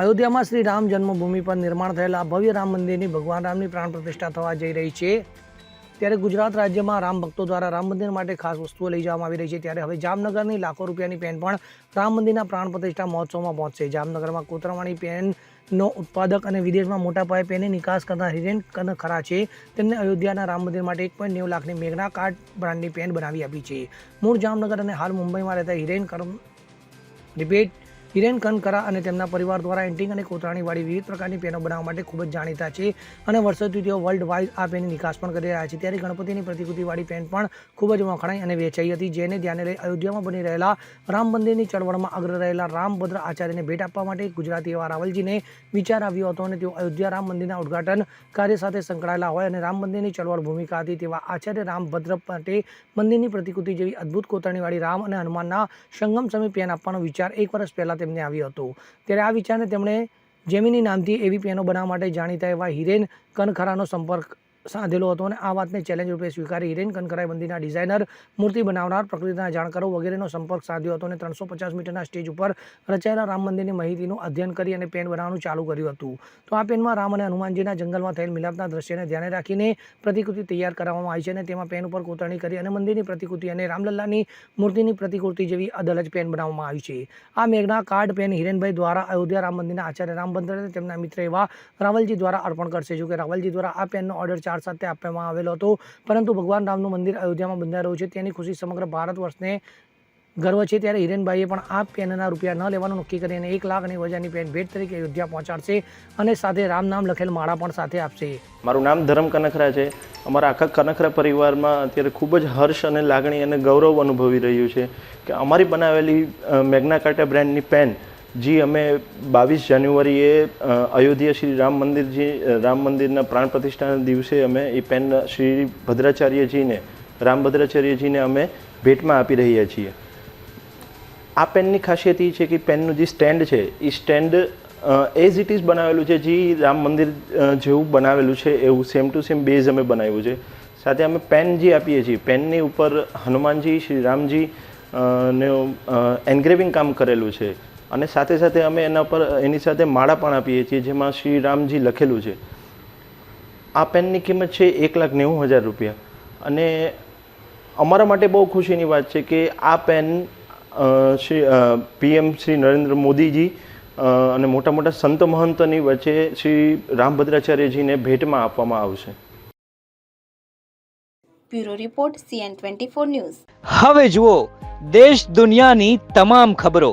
અયોધ્યામાં શ્રી રામ જન્મભૂમિ પર નિર્માણ થયેલા ભવ્ય રામ મંદિરની ભગવાન રામની પ્રાણ પ્રતિષ્ઠા થવા જઈ રહી છે. ત્યારે ગુજરાત રાજ્યમાં રામ ભક્તો દ્વારા રામ મંદિર માટે ખાસ વસ્તુઓ લઈ જવામાં આવી રહી છે. ત્યારે હવે જામનગરની લાખો રૂપિયાની પેન પણ રામ મંદિરના પ્રાણ પ્રતિષ્ઠા મહોત્સવમાં પહોંચશે. જામનગરમાં કોતરવાણી પેનનો ઉત્પાદક અને વિદેશમાં મોટા પાયે પેનની નિકાસ કરતા હિરેન ખરા છે. તેમને અયોધ્યાના રામ મંદિર માટે એક પોઈન્ટ નેવું લાખની મેઘના કાર્ડ બ્રાન્ડની પેન બનાવી આપી છે. મૂળ જામનગર અને હાલ મુંબઈમાં રહેતા હિરેન કરમ રિપીટ હિરેન કનકરા અને તેમના પરિવાર દ્વારા એન્ટિંગ અને કોતરાણીવાળી વિવિધ પ્રકારની પેનો બનાવવા માટે ખૂબ જ જાણીતા છે અને વર્ષોથી તેઓ વર્લ્ડ વાઇડ આ પેનની નિકાસ પણ કરી રહ્યા છે. ત્યારે ગણપતિની પ્રતિકૃતિવાળી પેન પણ ખૂબ જ વખણાઈ અને વેચાઈ હતી, જેને ધ્યાને લઈ અયોધ્યામાં બની રહેલા રામ મંદિરની ચળવળમાં અગ્ર રહેલા રામભદ્ર આચાર્યને ભેટ આપવા માટે ગુજરાતી એવા રાવલજીને વિચાર આવ્યો હતો અને તેઓ અયોધ્યા રામ મંદિરના ઉદઘાટન કાર્ય સાથે સંકળાયેલા હોય અને રામ મંદિરની ચળવળ ભૂમિકા હતી તેવા આચાર્ય રામભદ્ર માટે મંદિરની પ્રતિકૃતિ જેવી અદ્ભુત કોતરણીવાળી રામ અને હનુમાનના સંગમ સમય પેન આપવાનો વિચાર એક વર્ષ પહેલાં તેમને આવ્યો હતો. ત્યારે આ વિચારને તેમણે જેમિની નામથી એવી પેનો બનાવવા માટે જાણીતા એવા હિરેન કનખરાનો સંપર્ક સાધેલો હતો અને આ વાતને ચેલેન્જ રૂપે સ્વીકારી હિરેન મંદિરના ડિઝાઇનર મૂર્તિ બનાવનાર, પ્રકૃતિના જાણકારો વગેરેનો સંપર્ક સાધ્યો હતો અને ત્રણસો પચાસ મીટરના સ્ટેજ ઉપર રચાયેલા રામ મંદિરની માહિતીનું અધ્યયન કરી અને પેન બનાવવાનું ચાલુ કર્યું હતું. તો આ પેનમાં રામ અને હનુમાનજીના જંગલમાં થયેલ મિલાપના દ્રશ્યને ધ્યાને રાખીને પ્રતિકૃતિ તૈયાર કરવામાં આવી છે અને તેમાં પેન ઉપર કોતરણી કરી અને મંદિરની પ્રતિકૃતિ અને રામલલ્લાની મૂર્તિની પ્રતિકૃતિ જેવી અદલજ પેન બનાવવામાં આવી છે. આ મેઘના કાર્ડ પેન હિરેનભાઈ દ્વારા અયોધ્યા રામ મંદિરના આચાર્ય રામ બંદર તેમના મિત્ર એવા રાવલજી દ્વારા અર્પણ કરશે. જો કે રાવલજી દ્વારા આ પેનનો ઓર્ડર ચાર સાથે આપવામાં આવેલો હતો. પરંતુ ભગવાન રામનું મંદિર અયોધ્યામાં બંધાઈ રહ્યું છે. તેની ખુશી સમગ્ર ભારત વર્ષને ગર્વ છે. ત્યારે હિરેનભાઈએ પણ આ પેનના રૂપિયા ન લેવાનું નક્કી કરીને એક લાખ અને હજારની પેન ભેટ તરીકે અયોધ્યા પહોંચાડશે અને સાથે રામ નામ લખેલ માળા પણ સાથે આપશે. મારું નામ ધરમ કનખરા છે. અમારા આખા કનખરા પરિવારમાં અત્યારે ખૂબ જ હર્ષ અને લાગણી અને ગૌરવ અનુભવી રહ્યું છે કે અમારી બનાવેલી મેગ્ના કાર્ટા બ્રાન્ડની પેન જે, અમે બાવીસ જાન્યુઆરીએ અયોધ્યા શ્રી રામ મંદિરજી રામ મંદિરના પ્રાણ પ્રતિષ્ઠાના દિવસે અમે એ પેન શ્રી ભદ્રાચાર્યજીને, રામ ભદ્રાચાર્યજીને અમે ભેટમાં આપી રહ્યા છીએ. આ પેનની ખાસિયત એ છે કે પેનનું જે સ્ટેન્ડ છે, એ સ્ટેન્ડ એઝ ઇટ ઇઝ બનાવેલું છે, જે રામ મંદિર જેવું બનાવેલું છે, એવું સેમ ટુ સેમ બેઝ અમે બનાવ્યું છે. સાથે અમે પેન જે આપીએ છીએ, પેનની ઉપર હનુમાનજી, શ્રી રામજી ને એન્ગ્રેવિંગ કામ કરેલું છે. અને સાથે સાથે અમે એના પર એની સાથે માળા પણ આપીએ છીએ જેમાં શ્રી રામજી લખેલું છે. આ પેનની કિંમત છે એક લાખ નેવું હજાર રૂપિયા. અને અમારા માટે બહુ ખુશીની વાત છે કે આ પેન શ્રી પીએમ શ્રી નરેન્દ્ર મોદીજી અને મોટા મોટા સંત મહંતની વચ્ચે શ્રી રામભદ્રાચાર્યજીને ભેટમાં આપવામાં આવશે. Bureau report CN twenty four news. હવે જુઓ દેશ દુનિયાની તમામ ખબરો.